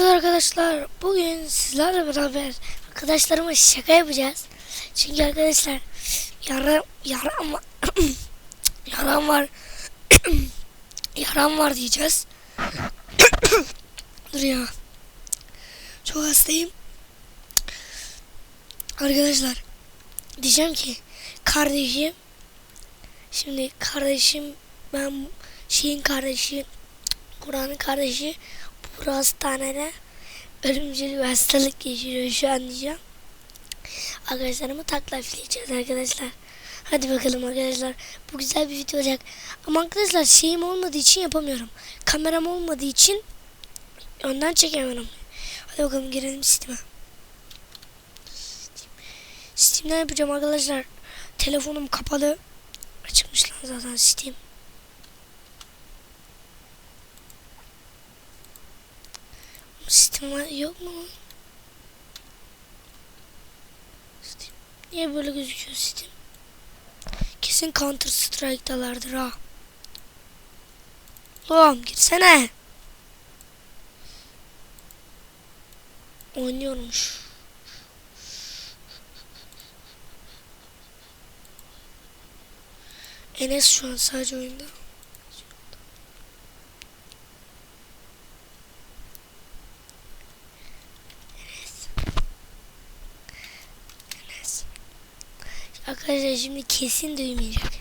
Evet arkadaşlar bugün sizlerle beraber arkadaşlarıma şaka yapacağız. Çünkü arkadaşlar yara yaram var. yaram var. yaram var diyeceğiz. Dur ya. Çok hastayım. Arkadaşlar diyeceğim ki kardeşim şimdi kardeşim ben şeyin kardeşi Kur'an'ın kardeşi bu hastanede ölümcül bir hastalık geçiriyor şu an diyeceğim. Arkadaşlarımı taklafleyeceğiz arkadaşlar. Hadi bakalım arkadaşlar. Bu güzel bir video olacak. Ama arkadaşlar şeyim olmadığı için yapamıyorum. Kameram olmadığı için önden çekemiyorum. Hadi bakalım girelim Steam'e. Steam'den yapacağım arkadaşlar. Telefonum kapalı. Açıkmış lan zaten Steam. Steam yok mu? Steam. Niye böyle gözüküyor Steam? Kesin Counter Strike'dalardır ha. Oğlum girsene. Oynuyormuş. Enes şu an sadece oyunda. Enes. Enes. Arkadaşlar şimdi kesin duymayacak.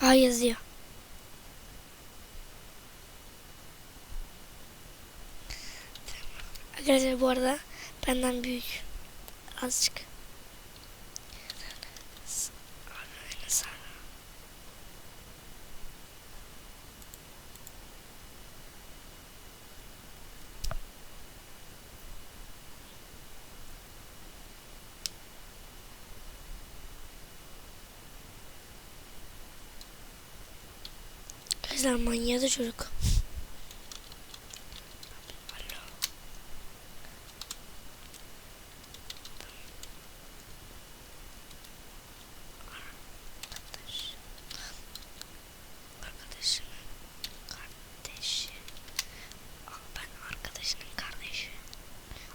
Aa yazıyor. Arkadaşlar bu arada benden büyük. Azıcık. Enes abi. Arkadaşlar manyağı da çocuk. Alo. Arkadaş. Arkadaşımın kardeşi. Aa, ben arkadaşının kardeşi.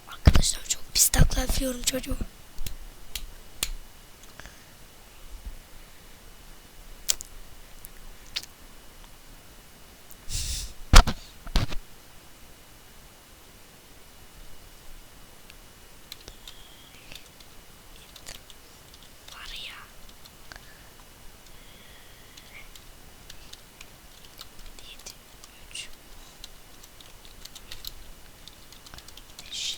Arkadaşlar çok pis takla çocuğu. Var ya. Yedi, üç, beş,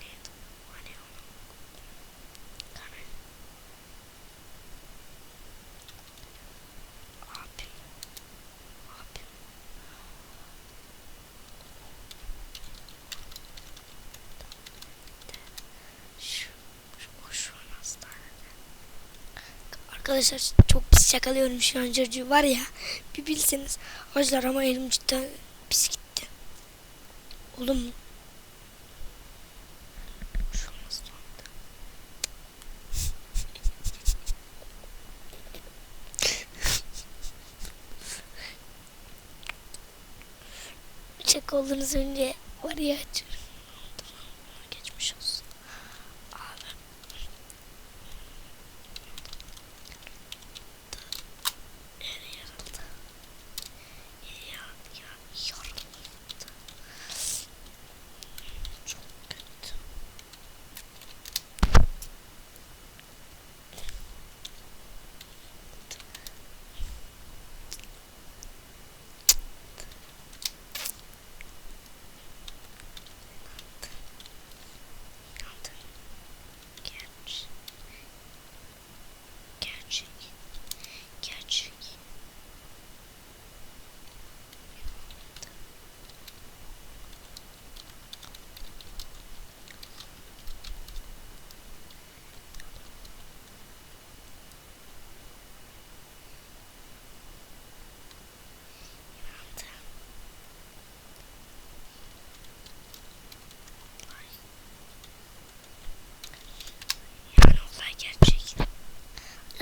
neydi? Hani onu? Kare. Abim. Abim. Şu, şu, o şu an hastanede. Arkadaşlar çok pis şakalıyorum şu an çocuğu var ya. Bir bilseniz. Arkadaşlar ama elim cidden pis gitti. Oğlum. Şaka olduğunuz önce var ya açıyorum.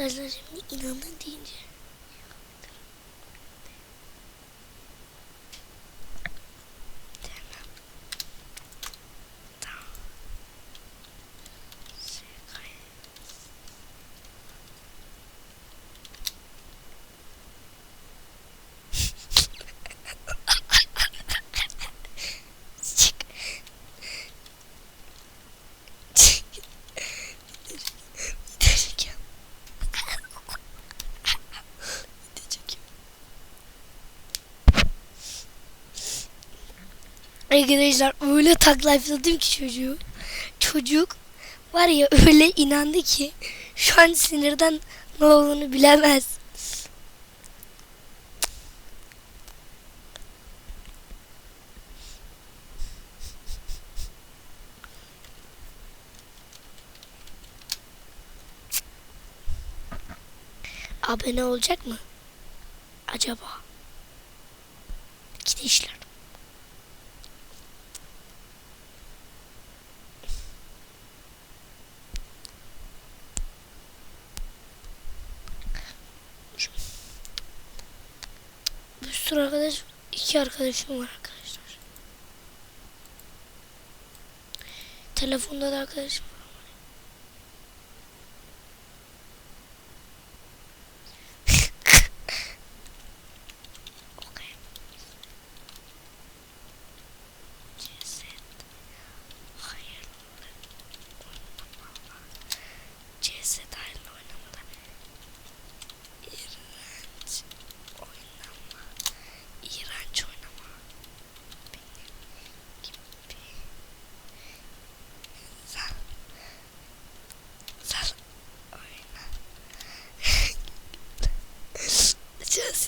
Arkadaşlar şimdi inanın deyince. Arkadaşlar öyle taklayfladım ki çocuğu. Çocuk var ya öyle inandı ki şu an sinirden ne olduğunu bilemez. Abone olacak mı? Acaba? Gidişler. Sürü arkadaş, iki arkadaşım var arkadaşlar. Telefonda da arkadaşım var.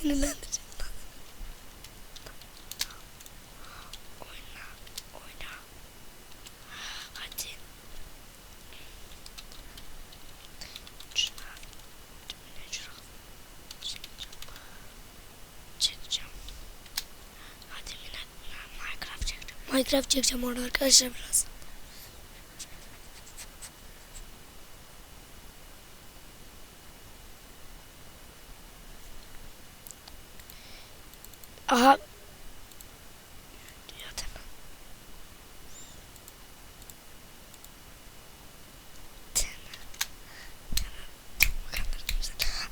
Mina. Minecraft çekeceğim. Minecraft çekeceğim orada arkadaşlar biraz.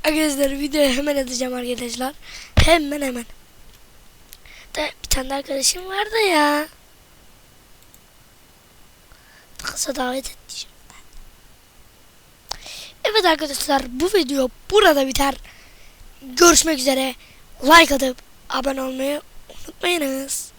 Arkadaşlar videoyu hemen atacağım arkadaşlar. Hemen hemen. Da bir tane arkadaşım vardı ya. Kısa davet edeceğim ben. Evet arkadaşlar bu video burada biter. Görüşmek üzere. Like atıp abone olmayı unutmayınız.